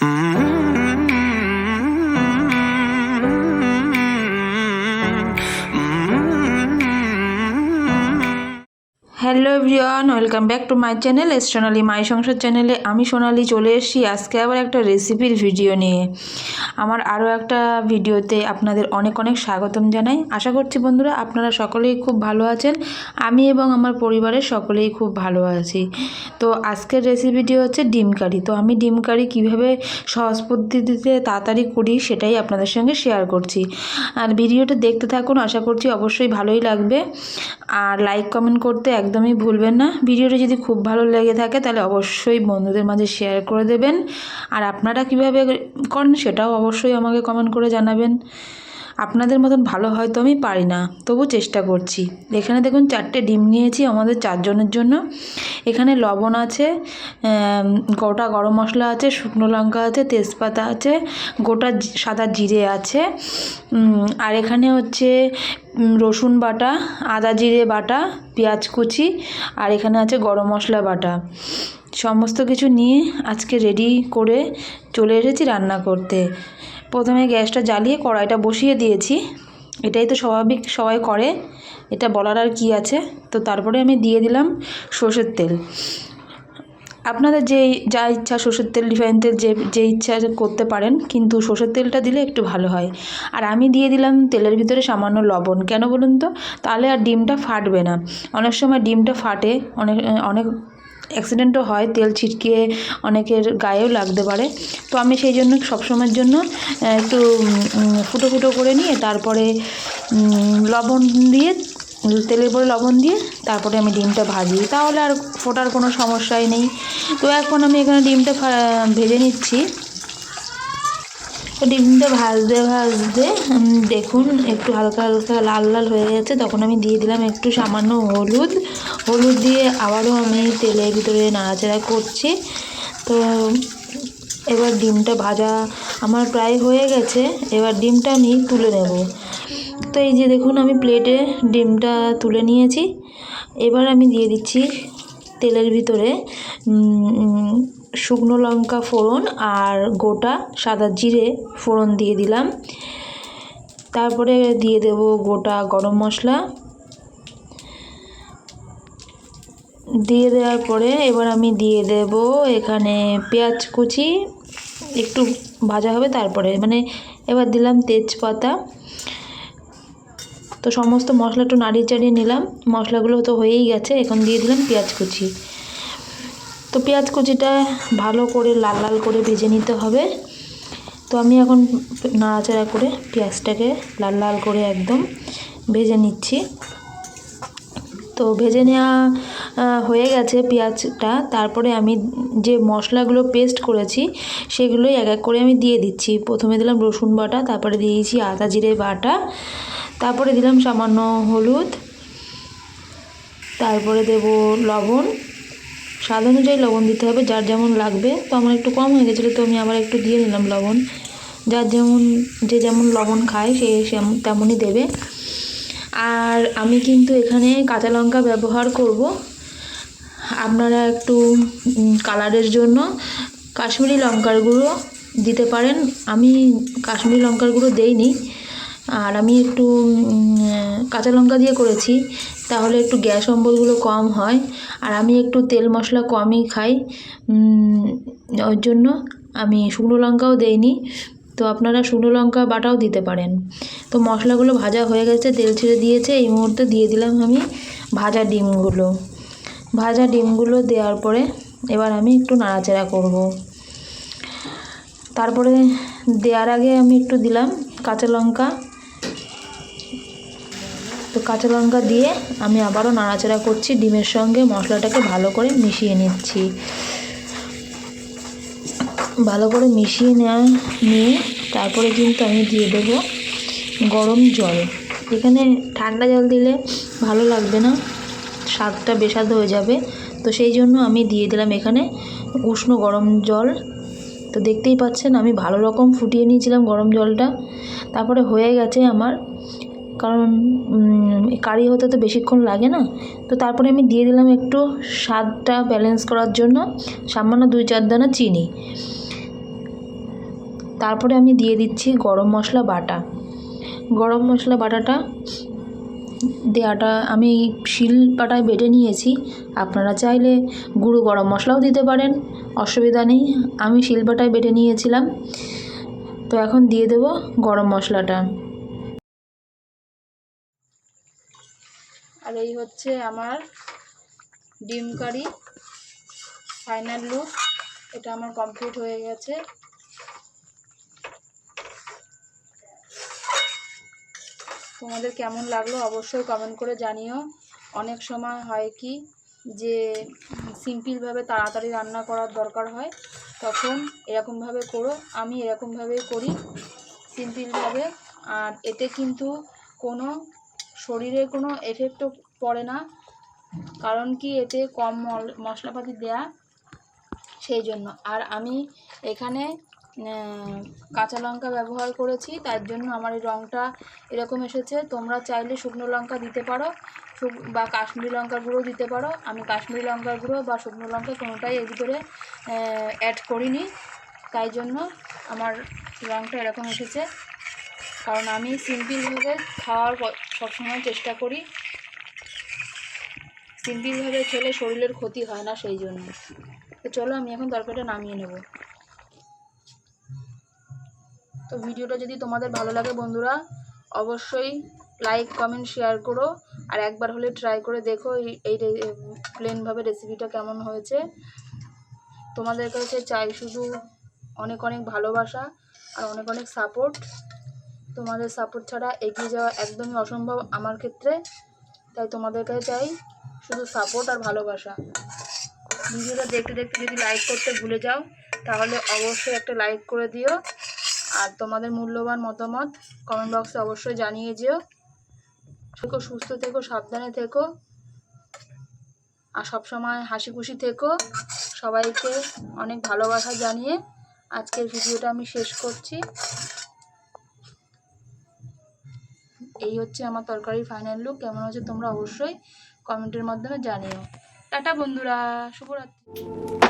Mm-hmm. Everyone welcome back to my channel S Sonali my Sansar চ্যানেলে আমি সোনালি চলে এসেছি। আজকে আবার একটা রেসিপির ভিডিও নিয়ে। আমার আরও একটা ভিডিওতে আপনাদের অনেক অনেক স্বাগতম জানাই। আশা করছি বন্ধুরা আপনারা সকলেই খুব ভালো আছেন। আমি এবং আমার পরিবারের সকলেই খুব ভালো আছি। তো আজকের রেসিপিটি হচ্ছে ডিম কারি। তো আমি ডিম কারি কীভাবে সহজ পদ্ধতিতে তাড়াতাড়ি করি সেটাই আপনাদের সঙ্গে শেয়ার করছি। আর ভিডিওটা দেখতে থাকুন, আশা করছি অবশ্যই ভালোই লাগবে। আর লাইক কমেন্ট করতে একদমই ভুলবেন না। ভিডিওটা যদি খুব ভালো লেগে থাকে, তাহলে অবশ্যই বন্ধুদের মাঝে শেয়ার করে দেবেন। আর আপনারা কীভাবে করেন সেটাও অবশ্যই আমাকে কমেন্ট করে জানাবেন। আপনাদের মতন ভালো হয়তো আমি পারি না, তবু চেষ্টা করছি। এখানে দেখুন চারটে ডিম নিয়েছি আমাদের চারজনের জন্য। এখানে লবণ আছে গোটা গরম মশলা আছে, শুকনো লঙ্কা আছে, তেজপাতা আছে, গোটা সাদা জিরে আছে আর এখানে হচ্ছে রসুন বাটা, আদা জিরে বাটা, পেঁয়াজ কুচি, আর এখানে আছে গরম মশলা বাটা। সমস্ত কিছু নিয়ে আজকে রেডি করে চলে এসেছি রান্না করতে। প্রথমে গ্যাসটা জ্বালিয়ে কড়াইটা বসিয়ে দিয়েছি। এটাই তো স্বাভাবিক, সবাই করে। এটা বলার আর কি আছে? তো তারপরে আমি দিয়ে দিলাম সর্ষের তেল। আপনাদের যে, যা ইচ্ছা সর্ষের তেল, রিফাইন তেল, যে যে ইচ্ছা করতে পারেন, কিন্তু সর্ষের তেলটা দিলে একটু ভালো হয়। আর আমি দিয়ে দিলাম তেলের ভিতরে সামান্য লবণ। কেন বলুন তো? তাহলে আর ডিমটা ফাটবে না। অনেক সময় ডিমটা ফাটে, অনেক অনেক অ্যাক্সিডেন্টও হয়, তেল ছিটকিয়ে অনেকের গায়েও লাগতে পারে। তো আমি সেই জন্য সবসময়ের জন্য একটু ফুটো ফুটো করে নিয়ে তারপরে লবণ দিয়ে, তেলের পরে লবণ দিয়ে তারপরে আমি ডিমটা ভাজি। তাহলে আর ফোটার কোনো সমস্যাই নেই। তো এখন আমি এখানে ডিমটা ভেজে নিচ্ছি। ডিমটা ভাজতে ভাজতে দেখুন, একটু হালকা হালকা লাল লাল হয়ে গেছে। তখন আমি দিয়ে দিলাম একটু সামান্য হলুদ। হলুদ দিয়ে আবারও আমি তেলের ভিতরে নাড়াচাড়া করছি। তো, এবার ডিমটা ভাজা আমার প্রায় হয়ে গেছে। এবার ডিমটা আমি তুলে নেব। তো এই যে দেখুন, আমি প্লেটে ডিমটা তুলে নিয়েছি। এবার আমি দিয়ে দিচ্ছি তেলের ভিতরে শুকনো লঙ্কা ফোড়ন আর গোটা সাদা জিরে ফোড়ন দিয়ে দিলাম। তারপরে দিয়ে দেব গোটা গরম মশলা। দিয়ে দেওয়ার পরে এবার আমি দিয়ে দেব এখানে পেঁয়াজ কুচি। একটু ভাজা হবে তারপরে। মানে এবার দিলাম তেজপাতা। তো সমস্ত মশলা একটু নাড়িয়ে চাড়িয়ে নিলাম। মশলাগুলো তো হয়েই গেছে। এখন দিয়ে দিলাম পেঁয়াজ কুচি। তো পেঁয়াজ কুচিটা ভালো করে লাল লাল করে ভেজে নিতে হবে। তো আমি এখন নাড়াচাড়া করে পেঁয়াজটাকে লাল লাল করে একদম ভেজে নিচ্ছি। তো ভেজে নেওয়া হয়ে গেছে পেঁয়াজটা। তারপরে আমি যে মশলাগুলো পেস্ট করেছি সেগুলোই এক এক করে আমি দিয়ে দিচ্ছি। প্রথমে দিলাম রসুন বাটা, তারপরে দিয়েছি আদা জিরে বাটা, তারপরে দিলাম সামান্য হলুদ, তারপরে দেব লবণ। স্বাদ অনুযায়ী লবণ দিতে হবে, যার যেমন লাগবে। তো আমার একটু কম হয়ে গেছিল, তো আমি আবার একটু দিয়ে নিলাম লবণ। যার যেমন, যে যেমন লবণ খায়, সে তেমনই দেবে। আর আমি কিন্তু এখানে কাঁচা লঙ্কা ব্যবহার করব। আপনারা একটু কালারের জন্য কাশ্মীরি লঙ্কার গুঁড়ো দিতে পারেন। আমি কাশ্মীরি লঙ্কার গুঁড়ো দেইনি। আর আমি একটু কাঁচা লঙ্কা দিয়ে করেছি, তাহলে একটু গ্যাস অম্বলগুলো কম হয়। আর আমি একটু তেল মশলা কমই খাই। ওই জন্য আমি শুকনো লঙ্কাও দেইনি। তো আপনারা শুকনো লঙ্কা বাটাও দিতে পারেন। তো মশলাগুলো ভাজা হয়ে গেছে, তেল ছেড়ে দিয়েছে, এই মুহূর্তে দিয়ে দিলাম আমি ভাজা ডিমগুলো। ভাজা ডিমগুলো দেওয়ার পরে এবার আমি একটু নাড়াচাড়া করব। তারপরে দেওয়ার আগে আমি একটু দিলাম কাঁচা লঙ্কা। তো কাঁচা লঙ্কা দিয়ে আমি আবারও নাড়াচাড়া করছি। ডিমের সঙ্গে মশলাটাকে ভালো করে মিশিয়ে নিচ্ছি। ভালো করে মিশিয়ে নেওয়া নিয়ে তারপরে কিন্তু আমি দিয়ে দেবো গরম জল। এখানে ঠান্ডা জল দিলে ভালো লাগবে না, স্বাদটা বেস্বাদ হয়ে যাবে। তো সেই জন্য আমি দিয়ে দিলাম এখানে উষ্ণ গরম জল। তো দেখতেই পাচ্ছেন আমি ভালো রকম ফুটিয়ে নিয়েছিলাম গরম জলটা। তারপরে হয়ে গেছে আমার কারণ কারি হতে তো বেশিক্ষণ লাগে না। তো তারপরে আমি দিয়ে দিলাম একটু স্বাদটা ব্যালেন্স করার জন্য, সামান্য দুই চার দানা চিনি। তারপরে আমি দিয়ে দিচ্ছি গরম মশলা বাটা। গরম মশলা বাটাটা দেওয়াটা আমি শিল পাটায় বেটে নিয়েছি। আপনারা চাইলে গুঁড়ো গরম মশলাও দিতে পারেন, অসুবিধা নেই। আমি শিল পাটায় বেটে নিয়েছিলাম। তো এখন দিয়ে দেব গরম মশলাটা। আর এই হচ্ছে আমার ডিম কারি। ফাইনাল লুক এটা আমার কমপ্লিট হয়ে গেছে। তোমাদের কেমন লাগল অবশ্যই কমেন্ট করে জানিও। অনেক সময় হয় কি যে সিম্পলভাবে তাড়াতাড়ি রান্না করার দরকার হয়, তখন এরকমভাবে করো, আমি এরকমভাবেই করি সিম্পলভাবে আর এতে কিন্তু কোনো শরীরে কোনো এফেক্টও পড়ে না। কারণ কি এতে কম মশলাপাতি দেয়া সেই জন্য। আর আমি এখানে কাঁচা লঙ্কা ব্যবহার করেছি, তার জন্য আমার এই রঙটা এরকম এসেছে। তোমরা চাইলে শুকনো লঙ্কা দিতে পারো বা কাশ্মীরি লঙ্কার গুঁড়ো দিতে পারো। আমি কাশ্মীরি লঙ্কার গুঁড়ো বা শুকনো লঙ্কা কোনোটাই এর ভিতরে অ্যাড করিনি। তাই জন্য আমার রঙটা এরকম এসেছে। কারণ আমি সিম্পলভাবে খাওয়ার সবসময় চেষ্টা করি। সিম্পলভাবে খেলে শরীরের ক্ষতি হয় না সেই জন্য। তো চলো আমি এখন তরকারিটা নামিয়ে নেব। তো ভিডিওটা যদি তোমাদের ভালো লাগে বন্ধুরা, অবশ্যই লাইক কমেন্ট শেয়ার করো। আর একবার হলে ট্রাই করে দেখো এই- এই প্লেনভাবে রেসিপিটা কেমন হয়েছে। তোমাদের কাছে চাই শুধু অনেক অনেক ভালোবাসা আর অনেক অনেক সাপোর্ট তোমাদের সাপোর্ট ছাড়া এগিয়ে যাওয়া একদমই অসম্ভব আমার ক্ষেত্রে। তাই তোমাদের কাছে চাই শুধু সাপোর্ট আর ভালোবাসা। ভিডিওটা দেখতে দেখতে যদি লাইক করতে ভুলে যাও, তাহলে অবশ্যই একটা লাইক করে দিও। আর তোমাদের মূল্যবান মতামত কমেন্ট বক্সে অবশ্যই জানিয়ে যেও। থেকো, সুস্থ থেকো, সাবধানে থেকো। আর সবসময় হাসি খুশি থেকো। সবাইকে অনেক ভালোবাসা জানিয়ে আজকের ভিডিওটা আমি শেষ করছি। এই হচ্ছে আমার তরকারির ফাইনাল লুক কেমন হচ্ছে তোমরা অবশ্যই কমেন্টের মাধ্যমে জানিও। টাটা বন্ধুরা, শুভরাত্রি।